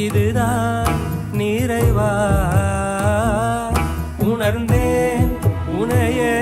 இதுதான் நிறைவா? உணர்ந்தேன் உனையே